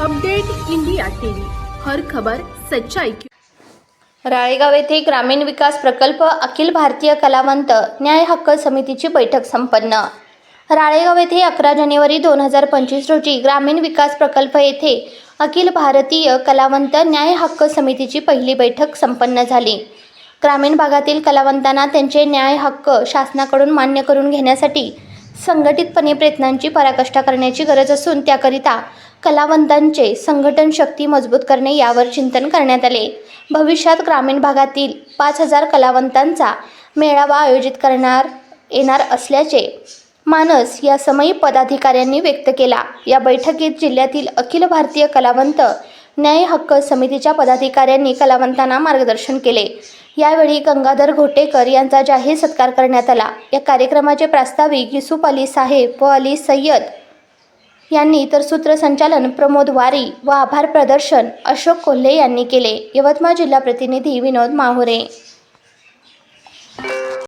Update India TV. हर खबर सच्चाई. की राळेगाव येथे ग्रामीण विकास प्रकल्प अखिल भारतीय कलावंत न्याय हक्क समितीची बैठक संपन्न. राळेगाव येथे अकरा जानेवारी दोन हजार पंचवीस रोजी ग्रामीण विकास प्रकल्प येथे अखिल भारतीय कलावंत न्याय हक्क समितीची पहिली बैठक संपन्न झाली. ग्रामीण भागातील कलावंतांना त्यांचे न्याय हक्क शासनाकडून मान्य करून घेण्यासाठी संघटितपणे प्रयत्नांची पराकाष्ठा करण्याची गरज असून त्याकरिता कलावंतांचे संघटन शक्ती मजबूत करणे यावर चिंतन करण्यात आले. भविष्यात ग्रामीण भागातील पाच हजार कलावंतांचा मेळावा आयोजित करणार येणार असल्याचे मानस या समयी पदाधिकाऱ्यांनी व्यक्त केला. या बैठकीत जिल्ह्यातील अखिल भारतीय कलावंत न्याय हक्क समितीच्या पदाधिकाऱ्यांनी कलावंतांना मार्गदर्शन केले. यावेळी गंगाधर घोटेकर यांचा जाहीर सत्कार करण्यात आला. या कार्यक्रमाचे प्रास्ताविक युसुफ अली साहेब व अली सय्यद यांनी तर सूत्रसंचालन प्रमोद वारी व आभार प्रदर्शन अशोक कोल्हे यांनी केले. यवतमाळ जिल्हा प्रतिनिधी विनोद माहुरे.